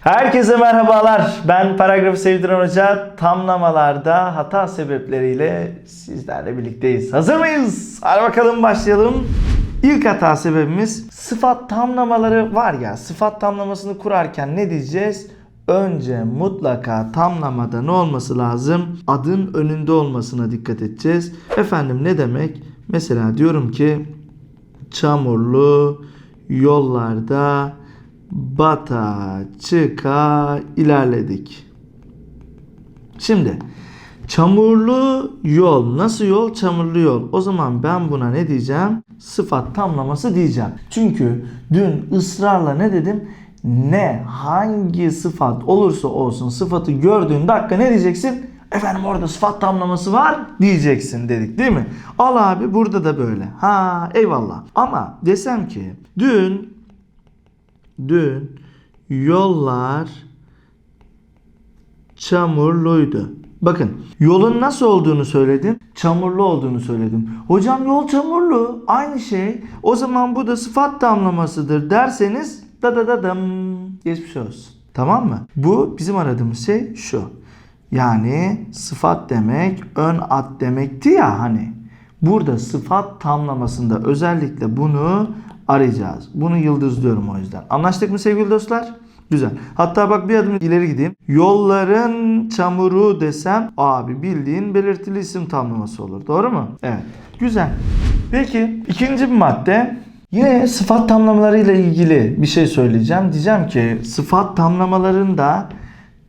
Herkese merhabalar. Ben Paragrafı Sevdiren Hoca. Tamlamalarda hata sebepleriyle sizlerle birlikteyiz. Hazır mıyız? Hadi bakalım başlayalım. İlk hata sebebimiz sıfat tamlamaları var ya. Sıfat tamlamasını kurarken ne diyeceğiz? Önce mutlaka tamlamada ne olması lazım? Adın önünde olmasına dikkat edeceğiz. Efendim ne demek? Mesela diyorum ki çamurlu yollarda bata çıka ilerledik. Şimdi çamurlu yol nasıl yol? Çamurlu yol. O zaman ben buna ne diyeceğim? Sıfat tamlaması diyeceğim. Çünkü dün ısrarla ne dedim? Ne hangi sıfat olursa olsun sıfatı gördüğün dakika ne diyeceksin? Efendim orada sıfat tamlaması var diyeceksin dedik değil mi? Al abi burada da böyle. Ha eyvallah. Ama desem ki dün dün yollar çamurluydu. Bakın yolun nasıl olduğunu söyledim. Çamurlu olduğunu söyledim. Hocam yol çamurlu. Aynı şey. O zaman bu da sıfat tamlamasıdır derseniz da da da dım. Geçmiş olsun. Tamam mı? Bu bizim aradığımız şey şu. Yani sıfat demek ön ad demekti ya hani. Burada sıfat tamlamasında özellikle bunu arayacağız. Bunu yıldızlıyorum o yüzden. Anlaştık mı sevgili dostlar? Güzel. Hatta bak bir adım ileri gideyim. Yolların çamuru desem abi bildiğin belirtili isim tamlaması olur. Doğru mu? Evet. Güzel. Peki ikinci bir madde. Yine sıfat tamlamalarıyla ilgili bir şey söyleyeceğim. Diyeceğim ki sıfat tamlamalarında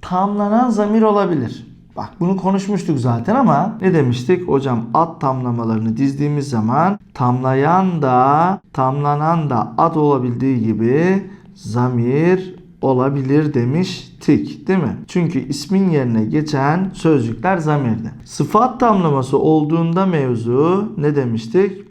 tamlanan zamir olabilir. Bak bunu konuşmuştuk zaten ama ne demiştik? Hocam ad tamlamalarını dizdiğimiz zaman tamlayan da tamlanan da ad olabildiği gibi zamir olabilir demiştik değil mi? Çünkü ismin yerine geçen sözcükler zamirdi. Sıfat tamlaması olduğunda mevzu ne demiştik?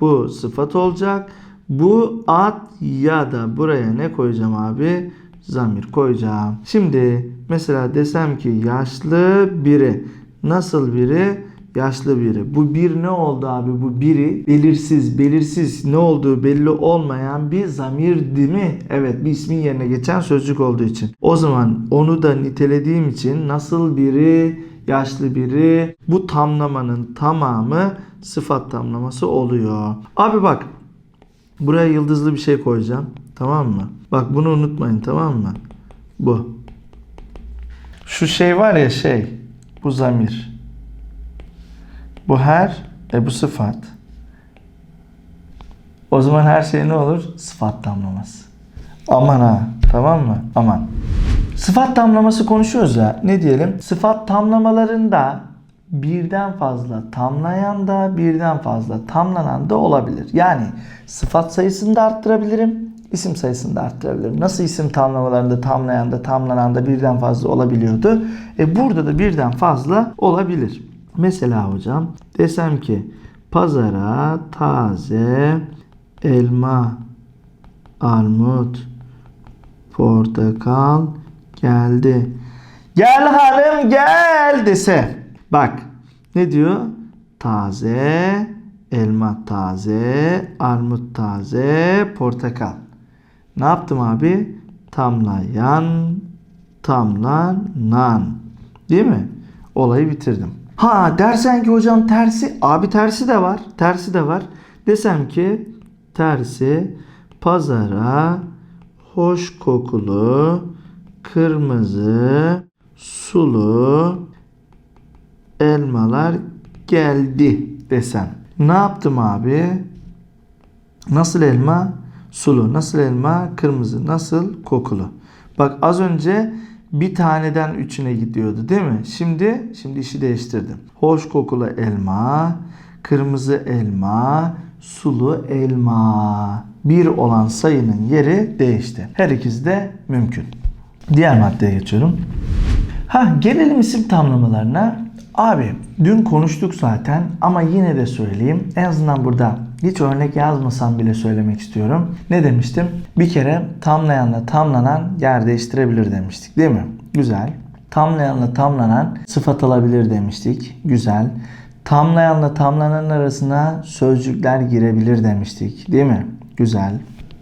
Bu sıfat olacak. Bu ad ya da buraya ne koyacağım abi? Zamir koyacağım. Şimdi mesela desem ki yaşlı biri. Nasıl biri? Yaşlı biri. Bu bir ne oldu abi? Bu biri belirsiz, belirsiz ne olduğu belli olmayan bir zamir değil mi? Evet bir ismin yerine geçen sözcük olduğu için. O zaman onu da nitelediğim için nasıl biri, yaşlı biri bu tamlamanın tamamı sıfat tamlaması oluyor. Abi bak buraya yıldızlı bir şey koyacağım. Tamam mı? Bak bunu unutmayın tamam mı? Bu. Şu şey var ya şey. Bu zamir. Bu her, e bu sıfat. O zaman her şey ne olur? Sıfat tamlaması. Aman ha. Tamam mı? Aman. Sıfat tamlaması konuşuyoruz ya. Ne diyelim? Sıfat tamlamalarında birden fazla tamlayan da birden fazla tamlanan da olabilir. Yani sıfat sayısını da arttırabilirim. isim sayısını da arttırabilirim. Nasıl isim tamlamalarında tamlayan da tamlanan da birden fazla olabiliyordu. E burada da birden fazla olabilir. Mesela hocam desem ki pazara taze elma, armut, portakal geldi. Gel hanım gel dese. Bak ne diyor? Taze elma taze, armut taze, portakal. Ne yaptım abi? Tamlayan, tamlanan. Değil mi? Olayı bitirdim. Ha dersen ki hocam tersi. Abi tersi de var. Tersi de var. Desem ki tersi pazara hoş kokulu kırmızı sulu elmalar geldi desem. Ne yaptım abi? Nasıl elma? Sulu. Nasıl elma? Kırmızı. Nasıl? Kokulu. Bak az önce bir taneden üçüne gidiyordu değil mi? Şimdi şimdi işi değiştirdim. Hoş kokulu elma, kırmızı elma, sulu elma. Bir olan sayının yeri değişti. Her ikisi de mümkün. Diğer maddeye geçiyorum. Ha gelelim isim tamlamalarına. Abi dün konuştuk zaten ama yine de söyleyeyim. En azından burada hiç örnek yazmasam bile söylemek istiyorum. Ne demiştim? Bir kere tamlayanla tamlanan yer değiştirebilir demiştik değil mi? Güzel. Tamlayanla tamlanan sıfat alabilir demiştik. Güzel. Tamlayanla tamlanan arasına sözcükler girebilir demiştik değil mi? Güzel.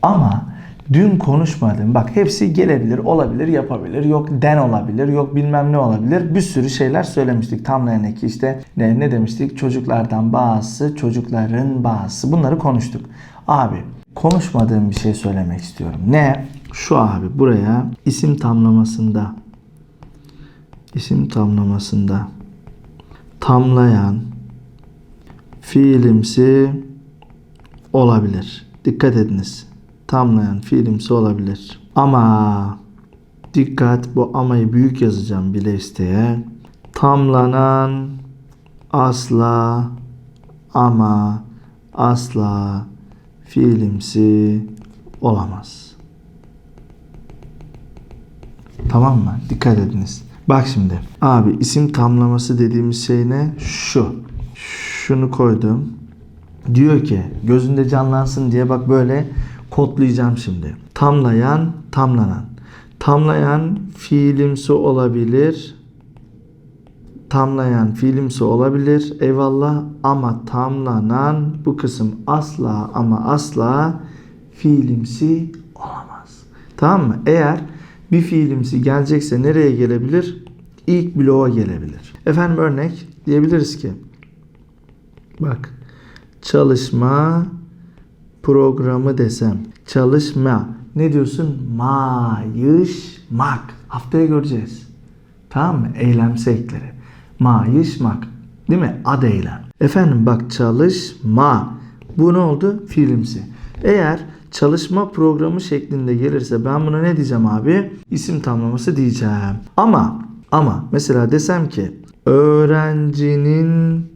Ama Dün konuşmadım. Bak hepsi gelebilir, olabilir, yapabilir. Yok den olabilir, yok bilmem ne olabilir. Bir sürü şeyler söylemiştik. Tamlayan eki işte ne, ne demiştik? Çocuklardan bazısı, çocukların bazısı. Bunları konuştuk. Abi konuşmadığım bir şey söylemek istiyorum. Ne? Şu abi buraya isim tamlamasında isim tamlamasında tamlayan fiilimsi olabilir. Dikkat ediniz. Tamlayan fiilimsi olabilir. Ama dikkat bu amayı büyük yazacağım bile isteye. Tamlanan asla ama asla fiilimsi olamaz. Tamam mı? Dikkat ediniz. Bak şimdi. Abi isim tamlaması dediğimiz şey ne? Şu. Şunu koydum. Diyor ki gözünde canlansın diye bak böyle kodlayacağım şimdi. Tamlayan, tamlanan. Tamlayan fiilimsi olabilir. Tamlayan fiilimsi olabilir. Eyvallah ama tamlanan bu kısım asla ama asla fiilimsi olamaz. Tamam mı? Eğer bir fiilimsi gelecekse nereye gelebilir? İlk bloğa gelebilir. Efendim örnek diyebiliriz ki bak çalışma programı desem çalışma ne diyorsun? Mayışmak. Haftaya göreceğiz. Tamam mı? Eylemsi ekleri. Mayışmak. Değil mi? Ad eylem. Efendim bak çalışma. Bu ne oldu? Fiilimsi. Eğer çalışma programı şeklinde gelirse ben buna ne diyeceğim abi? İsim tamlaması diyeceğim. Ama ama mesela desem ki öğrencinin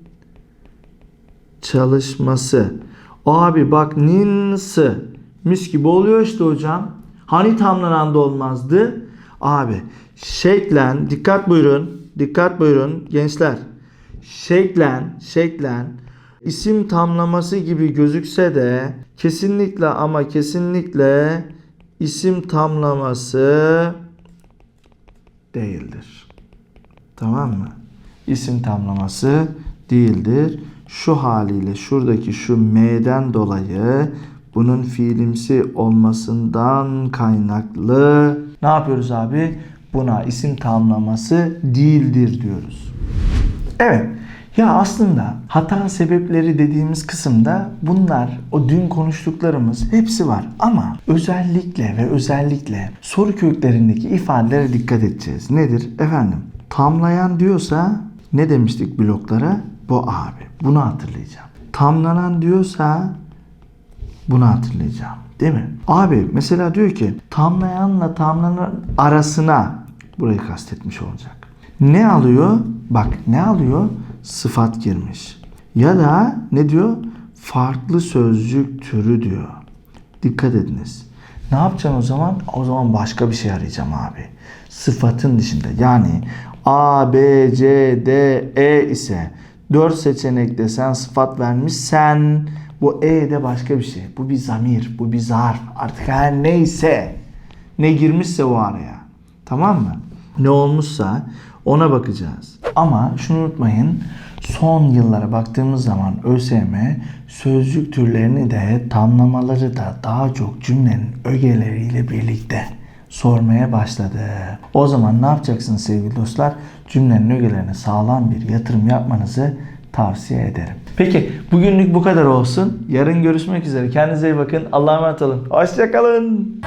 çalışması. Abi bak ninsı mis gibi oluyor işte hocam. Hani tamlanan da olmazdı? Abi şeklen dikkat buyurun. Dikkat buyurun gençler. Şeklen şeklen isim tamlaması gibi gözükse de kesinlikle ama kesinlikle isim tamlaması değildir. Tamam mı? İsim tamlaması değildir. Şu haliyle şuradaki şu M'den dolayı bunun fiilimsi olmasından kaynaklı ne yapıyoruz abi? Buna isim tamlaması değildir diyoruz. Evet. Ya aslında hata sebepleri dediğimiz kısımda bunlar o dün konuştuklarımız hepsi var ama özellikle ve özellikle soru köklerindeki ifadelere dikkat edeceğiz. Nedir? Efendim tamlayan diyorsa ne demiştik bloklara? Bu abi. Bunu hatırlayacağım. Tamlanan diyorsa bunu hatırlayacağım. Değil mi? Abi mesela diyor ki tamlayanla tamlanan arasına burayı kastetmiş olacak. Ne alıyor? Bak ne alıyor? Sıfat girmiş. Ya da ne diyor? Farklı sözcük türü diyor. Dikkat ediniz. Ne yapacaksın o zaman? O zaman başka bir şey arayacağım abi. Sıfatın dışında. Yani A, B, C, D, E ise 4 seçenekte sen sıfat vermişsen bu E de başka bir şey. Bu bir zamir, bu bir zarf. Artık her neyse ne girmişse o araya. Tamam mı? Ne olmuşsa ona bakacağız. Ama şunu unutmayın. Son yıllara baktığımız zaman ÖSYM sözcük türlerini de tamlamaları da daha çok cümlenin ögeleriyle birlikte sormaya başladı. O zaman ne yapacaksınız sevgili dostlar? Cümlenin ögelerine sağlam bir yatırım yapmanızı tavsiye ederim. Peki bugünlük bu kadar olsun. Yarın görüşmek üzere. Kendinize iyi bakın. Allah'a emanet olun. Hoşçakalın.